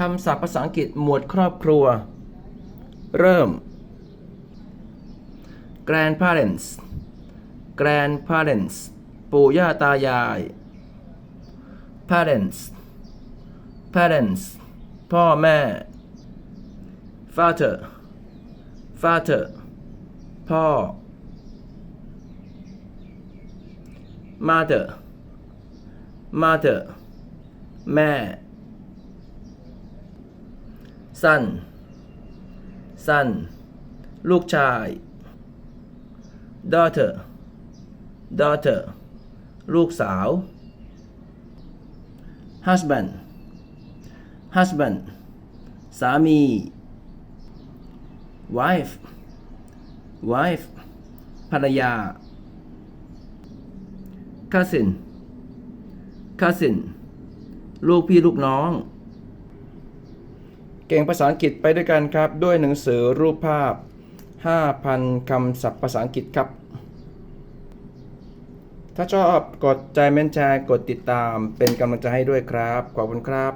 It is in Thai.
คำศัพท์ภาษาอังกฤษหมวดครอบครัว เริ่ม grandparents grandparents ปู่ย่าตายาย parents parents พ่อแม่ father father พ่อ mother mother แม่ son son ลูกชาย daughter daughter ลูกสาว husband husband สามี wife wife ภรรยา cousin cousin ลูกพี่ลูกน้อง เก่งภาษาอังกฤษไปด้วยกันครับ ด้วยหนังสือรูปภาพ 5,000 คำศัพท์ภาษาอังกฤษครับ ถ้าชอบกดใจเมนแชร์กดติดตามเป็นกำลังใจให้ด้วยครับ ขอบคุณครับ